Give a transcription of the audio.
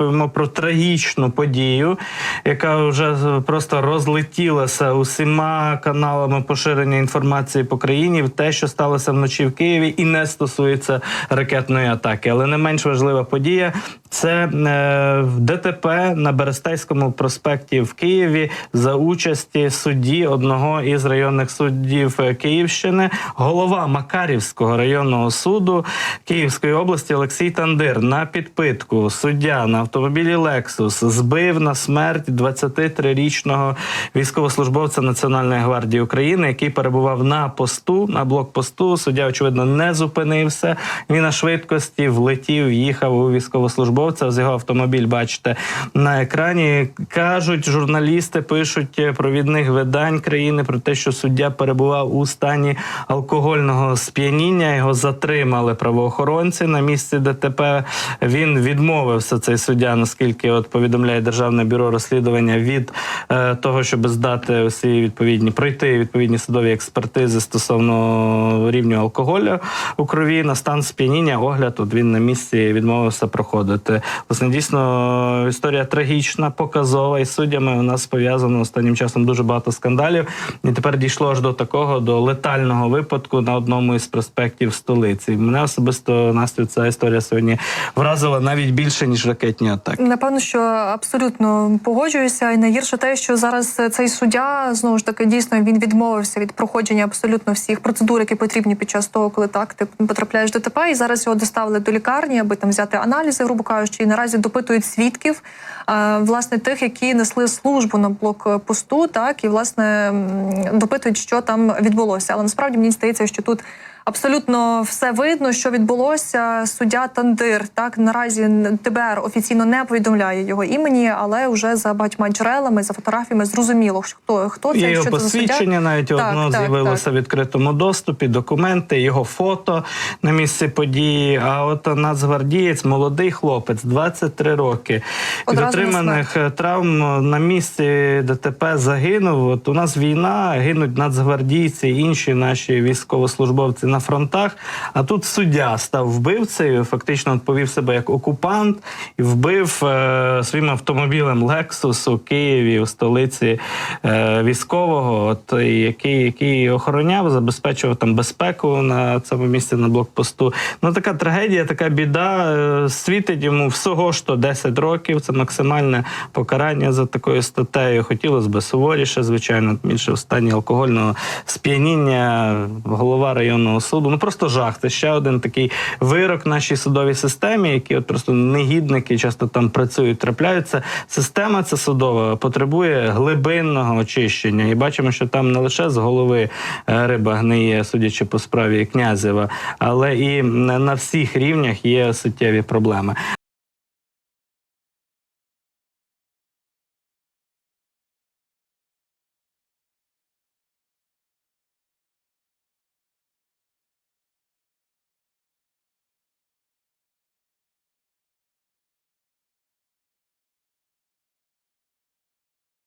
розповімо про трагічну подію, яка вже просто розлетілася усіма каналами поширення інформації по країні. Те, що сталося вночі в Києві, і не стосується ракетної атаки. Але не менш важлива подія це е, ДТП на Берестейському проспекті в Києві за участі судді одного із районних суддів Київщини, голова Макарівського районного суду Київської області Олексій Тандир на підпитку суддя на автомобілі Лексус збив на смерть 23-річного військовослужбовця Національної гвардії України, який перебував на посту на блокпосту. Суддя очевидно не зупинився. Він на швидкості влетів, їхав у військовослужбовця. З його автомобіль бачите на екрані. кажуть журналісти, пишуть провідних видань країни про те, що суддя перебував у стані алкогольного сп'яніння. Його затримали правоохоронці на місці ДТП. Він відмовився цей суддя, наскільки от повідомляє державне бюро розслідування від е, того, щоб здати усі відповідні пройти відповідні судові експертизи стосовно рівню алкоголю у крові на стан сп'яніння. Огляд от він на місці відмовився проходити. Власне, дійсно історія трагічна, показова і суддями у нас пов'язано останнім часом дуже багато скандалів. І тепер дійшло аж до такого до летального випадку на одному із проспектів столиці. Мене особисто Настю ця історія сьогодні вразила навіть більше ніж ракетні атаки. Напевно, що абсолютно погоджуюся. І найгірше те, що зараз цей суддя знову ж таки дійсно він відмовився від проходження абсолютно всіх процедур, які потрібні під час того, коли так ти потрапляєш в ДТП. І зараз його доставили до лікарні, аби там взяти аналізи, грубо кажучи, і наразі допитують свідків, е, власне, тих, які несли службу на блокпосту, так і власне допитують, що там відбулося. Але насправді мені здається, що тут. Абсолютно все видно, що відбулося. Суддя Тандир так наразі ТБР офіційно не повідомляє його імені, але вже за багатьма джерелами, за фотографіями зрозуміло, хто хто це Є його що це за суддя. посвідчення, навіть Так, одно так, з'явилося так. в відкритому доступі, документи, його фото на місці події. А от нацгвардієць, молодий хлопець, 23 роки. Від Одразу отриманих травм на місці ДТП загинув. От у нас війна, гинуть нацгвардійці, інші наші військовослужбовці на фронтах. А тут суддя став вбивцею, фактично от повів себе як окупант і вбив е, своїм автомобілем Lexus у Києві, у столиці е, військового, от який, який охороняв, забезпечував там безпеку на цьому місці на блокпосту. Ну така трагедія, така біда. Е, світить йому всього то 10 років. Це максимальне покарання за такою статтею. Хотілося б суворіше, звичайно, більше в стані алкогольного сп'яніння, голова районного суду. Ну просто жах. Це ще один такий вирок нашій судовій системі, які от просто негідники часто там працюють, трапляються. Система ця судова потребує глибинного очищення. І бачимо, що там не лише з голови е, риба гниє, судячи по справі князева, але і на на всіх рівнях є суттєві проблеми.